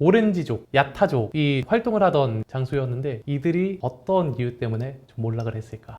오렌지족, 야타족 이 활동을 하던 장소였는데 이들이 어떤 이유 때문에 좀 몰락을 했을까?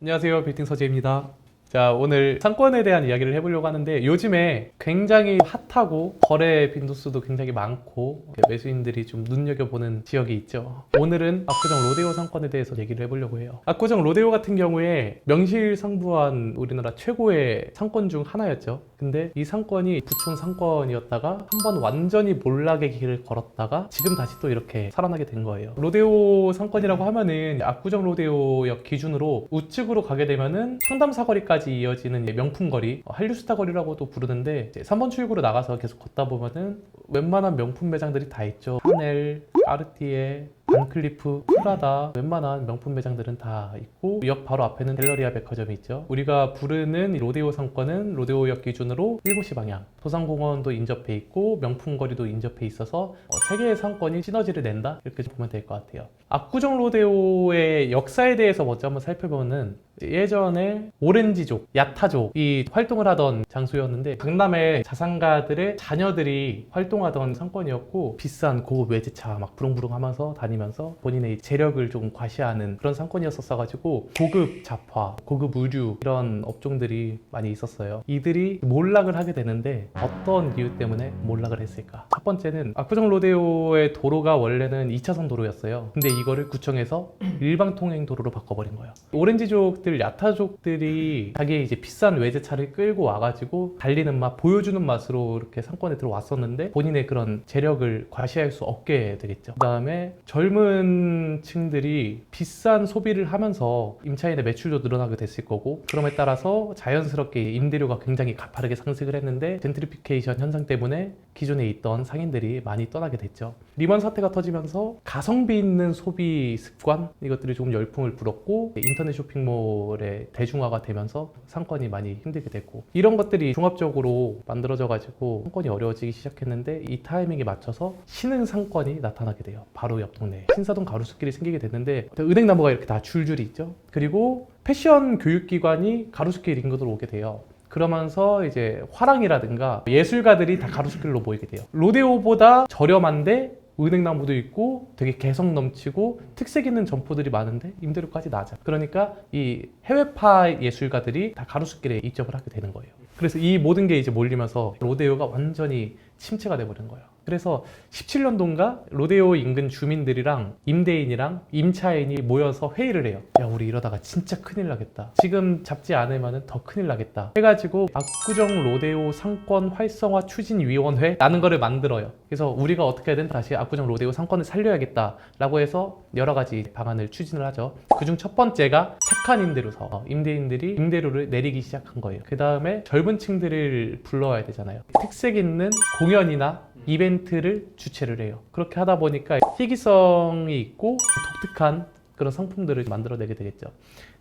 안녕하세요. 빌딩 서재입니다. 자, 오늘 상권에 대한 이야기를 해보려고 하는데 요즘에 굉장히 핫하고 거래 빈도수도 굉장히 많고 매수인들이 좀 눈여겨보는 지역이 있죠. 오늘은 압구정 로데오 상권에 대해서 얘기를 해보려고 해요. 압구정 로데오 같은 경우에 명실상부한 우리나라 최고의 상권 중 하나였죠. 근데 이 상권이 부촌 상권이었다가 한 번 완전히 몰락의 길을 걸었다가 지금 다시 또 이렇게 살아나게 된 거예요. 로데오 상권이라고 하면은 압구정 로데오역 기준으로 우측으로 가게 되면은 청담 사거리까지 이어지는 명품 거리, 어, 한류스타 거리라고도 부르는데 이제 3번 출구로 나가서 계속 걷다 보면은 웬만한 명품 매장들이 다 있죠. 하넬, 까르띠에, 반클리프, 프라다 웬만한 명품 매장들은 다 있고 역 바로 앞에는 갤러리아 백화점이 있죠. 우리가 부르는 이 로데오 상권은 로데오역 기준으로 7시 방향 도산공원도 인접해 있고 명품 거리도 인접해 있어서 어, 세 개의 상권이 시너지를 낸다 이렇게 보면 될 것 같아요. 압구정 로데오의 역사에 대해서 먼저 한번 살펴보면은 예전에 오렌지족, 야타족이 활동을 하던 장소였는데 강남의 자산가들의 자녀들이 활동하던 상권이었고 비싼 고급 외제차 막 부릉부릉하면서 다니면서 본인의 재력을 좀 과시하는 그런 상권이었었어가지고 고급 잡화, 고급 의류 이런 업종들이 많이 있었어요. 이들이 몰락을 하게 되는데 어떤 이유 때문에 몰락을 했을까? 첫 번째는 압구정 로데오의 도로가 원래는 2차선 도로였어요. 근데 이거를 구청에서 일방 통행 도로로 바꿔버린 거예요. 오렌지족 들, 야타족들이 자기의 이제 비싼 외제차를 끌고 와가지고 달리는 맛, 보여주는 맛으로 이렇게 상권에 들어왔었는데 본인의 그런 재력을 과시할 수 없게 되겠죠. 그 다음에 젊은 층들이 비싼 소비를 하면서 임차인의 매출도 늘어나게 됐을 거고 그럼에 따라서 자연스럽게 임대료가 굉장히 가파르게 상승을 했는데 젠트리피케이션 현상 때문에 기존에 있던 상인들이 많이 떠나게 됐죠. 리먼 사태가 터지면서 가성비 있는 소비 습관 이것들이 조금 열풍을 불었고 인터넷 쇼핑몰의 대중화가 되면서 상권이 많이 힘들게 됐고 이런 것들이 종합적으로 만들어져 가지고 상권이 어려워지기 시작했는데 이 타이밍에 맞춰서 신흥 상권이 나타나게 돼요. 바로 옆 동네 신사동 가로수길이 생기게 됐는데 은행 나무가 이렇게 다 줄줄이 있죠. 그리고 패션 교육기관이 가로수길 인근으로 오게 돼요. 그러면서 이제 화랑이라든가 예술가들이 다 가로수길로 모이게 돼요. 로데오보다 저렴한데 은행나무도 있고 되게 개성 넘치고 특색 있는 점포들이 많은데 임대료까지 낮아. 그러니까 이 해외파 예술가들이 다 가로수길에 입점을 하게 되는 거예요. 그래서 이 모든 게 이제 몰리면서 로데오가 완전히 침체가 돼버린 거예요. 그래서 17년도인가 로데오 인근 주민들이랑 임대인이랑 임차인이 모여서 회의를 해요. 야, 우리 이러다가 진짜 큰일 나겠다. 지금 잡지 않으면 더 큰일 나겠다. 해가지고 압구정 로데오 상권 활성화 추진위원회라는 거를 만들어요. 그래서 우리가 어떻게든 다시 압구정 로데오 상권을 살려야겠다라고 해서 여러 가지 방안을 추진을 하죠. 그중 첫 번째가 착한 임대료서 어, 임대인들이 임대료를 내리기 시작한 거예요. 그 다음에 젊은 층들을 불러와야 되잖아요. 특색 있는 공연이나 이벤트를 주최를 해요. 그렇게 하다 보니까 희귀성이 있고 독특한 그런 상품들을 만들어내게 되겠죠.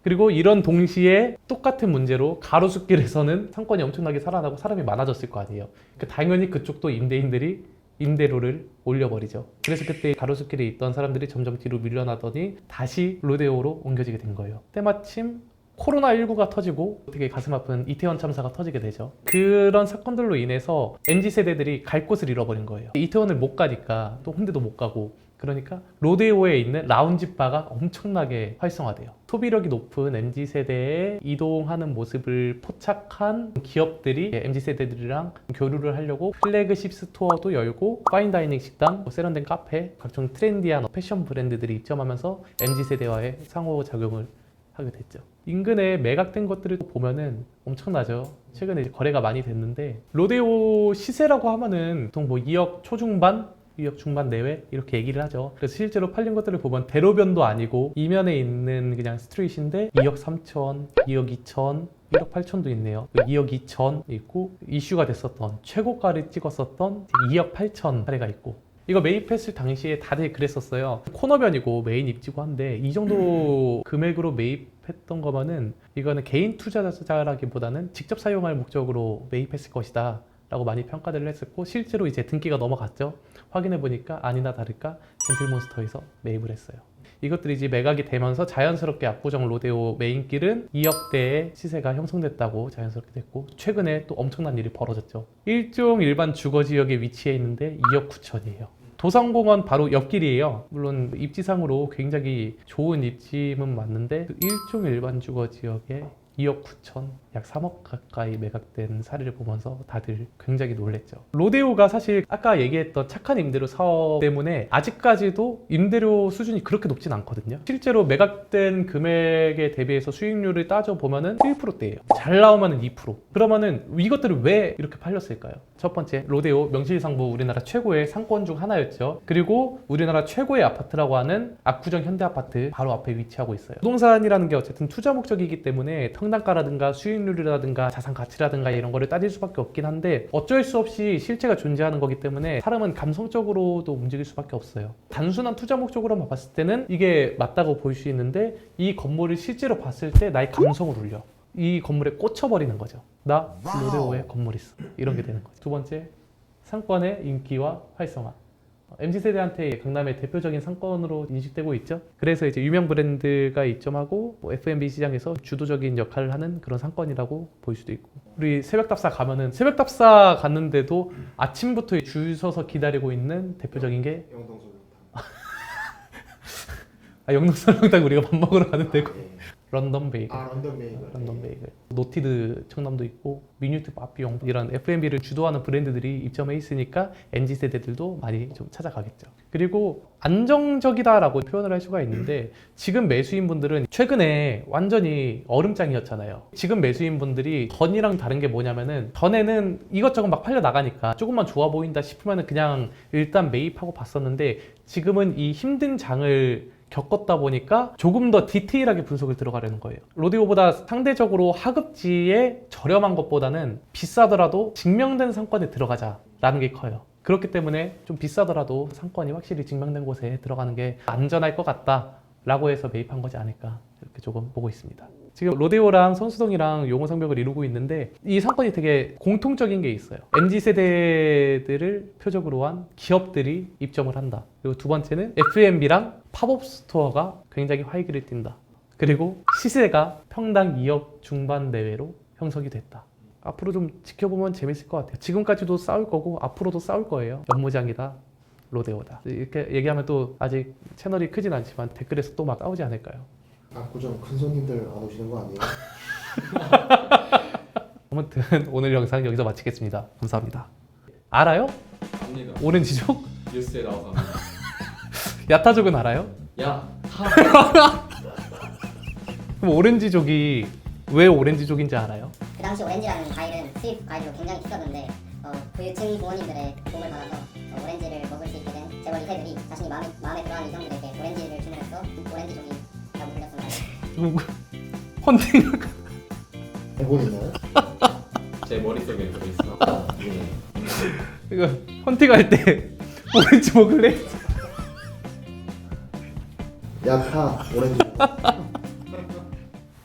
그리고 이런 동시에 똑같은 문제로 가로수길에서는 상권이 엄청나게 살아나고 사람이 많아졌을 거 아니에요. 그러니까 당연히 그쪽도 임대인들이 임대료를 올려버리죠. 그래서 그때 가로수길에 있던 사람들이 점점 뒤로 밀려나더니 다시 로데오로 옮겨지게 된 거예요. 때마침 코로나19가 터지고 되게 가슴 아픈 이태원 참사가 터지게 되죠. 그런 사건들로 인해서 MZ세대들이 갈 곳을 잃어버린 거예요. 이태원을 못 가니까 또 홍대도 못 가고 그러니까 로데오에 있는 라운지 바가 엄청나게 활성화돼요. 소비력이 높은 MZ세대에 이동하는 모습을 포착한 기업들이 MZ세대들이랑 교류를 하려고 플래그십 스토어도 열고 파인다이닝 식당, 뭐 세련된 카페, 각종 트렌디한 패션 브랜드들이 입점하면서 MZ세대와의 상호 작용을 하게 됐죠. 인근에 매각된 것들을 보면은 엄청나죠. 최근에 거래가 많이 됐는데 로데오 시세라고 하면은 보통 뭐 2억 초중반 2억 중반 내외 이렇게 얘기를 하죠. 그래서 실제로 팔린 것들을 보면 대로변도 아니고 이면에 있는 그냥 스트릿인데 2억 3천, 2억 2천, 1억 8천도 있네요. 2억 2천 있고 이슈가 됐었던 최고가를 찍었었던 2억 8천 사례가 있고 이거 매입했을 당시에 다들 그랬었어요. 코너변이고 메인 입지고 한데 이 정도 금액으로 매입했던 거면은 이거는 개인 투자자라기보다는 직접 사용할 목적으로 매입했을 것이다. 라고 많이 평가를 했었고 실제로 이제 등기가 넘어갔죠. 확인해 보니까 아니나 다를까 젠틀몬스터에서 매입을 했어요. 이것들이 이제 매각이 되면서 자연스럽게 압구정 로데오 메인길은 2억대의 시세가 형성됐다고 자연스럽게 됐고 최근에 또 엄청난 일이 벌어졌죠. 일종 일반 주거 지역에 위치해 있는데 2억 9천이에요. 도산공원 바로 옆길이에요. 물론 입지상으로 굉장히 좋은 입지는 맞는데 그 일종 일반 주거 지역에 2억 9천, 약 3억 가까이 매각된 사례를 보면서 다들 굉장히 놀랬죠. 로데오가 사실 아까 얘기했던 착한 임대료 사업 때문에 아직까지도 임대료 수준이 그렇게 높진 않거든요. 실제로 매각된 금액에 대비해서 수익률을 따져보면은 1%대예요. 잘 나오면은 2%. 그러면은 이것들을 왜 이렇게 팔렸을까요? 첫 번째, 로데오 명실상부 우리나라 최고의 상권 중 하나였죠. 그리고 우리나라 최고의 아파트라고 하는 압구정 현대 아파트 바로 앞에 위치하고 있어요. 부동산이라는 게 어쨌든 투자 목적이기 때문에 평당가라든가 수익률이라든가 자산 가치라든가 이런 거를 따질 수밖에 없긴 한데 어쩔 수 없이 실체가 존재하는 거기 때문에 사람은 감성적으로도 움직일 수밖에 없어요. 단순한 투자 목적으로만 봤을 때는 이게 맞다고 볼 수 있는데 이 건물을 실제로 봤을 때 나의 감성을 울려. 이 건물에 꽂혀버리는 거죠. 나 로데오에 건물 있어. 이런 게 되는 거죠. 두 번째, 상권의 인기와 활성화. MZ세대한테 강남의 대표적인 상권으로 인식되고 있죠. 그래서 이제 유명 브랜드가 입점하고 뭐 F&B 시장에서 주도적인 역할을 하는 그런 상권이라고 볼 수도 있고. 우리 새벽답사 가면은 새벽답사 갔는데도 아침부터 줄 서서 기다리고 있는 대표적인 게 영동소룡탕. 아, 영농설렁탕 우리가 밥 먹으러 가는 데고 예. 런던 베이글. 아 런던 베이글. 런던 베이글, 노티드 청담도 있고 미뉴트 빠삐용 이런 F&B를 주도하는 브랜드들이 입점해 있으니까 MZ 세대들도 많이 좀 찾아가겠죠. 그리고 안정적이다라고 표현을 할 수가 있는데 지금 매수인 분들은 최근에 완전히 얼음장이었잖아요. 지금 매수인 분들이 전이랑 다른 게 뭐냐면은 전에는 이것저것 막 팔려 나가니까 조금만 좋아 보인다 싶으면은 그냥 일단 매입하고 봤었는데 지금은 이 힘든 장을 겪었다 보니까 조금 더 디테일하게 분석을 들어가려는 거예요. 로데오보다 상대적으로 하급지에 저렴한 것보다는 비싸더라도 증명된 상권에 들어가자라는 게 커요. 그렇기 때문에 좀 비싸더라도 상권이 확실히 증명된 곳에 들어가는 게 안전할 것 같다라고 해서 매입한 거지 않을까 이렇게 조금 보고 있습니다. 지금 로데오랑 선수동이랑 용어 성벽을 이루고 있는데 이 상권이 되게 공통적인 게 있어요. MZ 세대들을 표적으로 한 기업들이 입점을 한다. 그리고 두 번째는 F&B랑 팝업 스토어가 굉장히 활기를 띈다. 그리고 시세가 평당 2억 중반 내외로 형성이 됐다. 앞으로 좀 지켜보면 재밌을 것 같아요. 지금까지도 싸울 거고 앞으로도 싸울 거예요. 연무장이다. 로데오다. 이렇게 얘기하면 또 아직 채널이 크진 않지만 댓글에서 또 막 싸우지 않을까요? 압구정 큰 손님들 안 오시는 거 아니에요? 아무튼 오늘 영상 여기서 마치겠습니다. 감사합니다. 알아요? 압니다. 오렌 지족? 뉴스에 나와서 야타족은 알아요? 야 타. 그럼 오렌지족이 왜 오렌지족인지 알아요? 그 당시 오렌지라는 과일은 수입 과일로 굉장히 비쌌는데 어, 부유층 부모님들의 도움을 받아서 어, 오렌지를 먹을 수 있게 된 재벌 2세들이 자신이 마음에, 마음에 들어하는 이성들에게 오렌지를 주문해서 오렌지족이라고 불렸습니다. 지금 헌팅? 제 머릿속에 들어있어. 예. 이거 헌팅할 때 오렌지 먹을래? 야타 오렌지.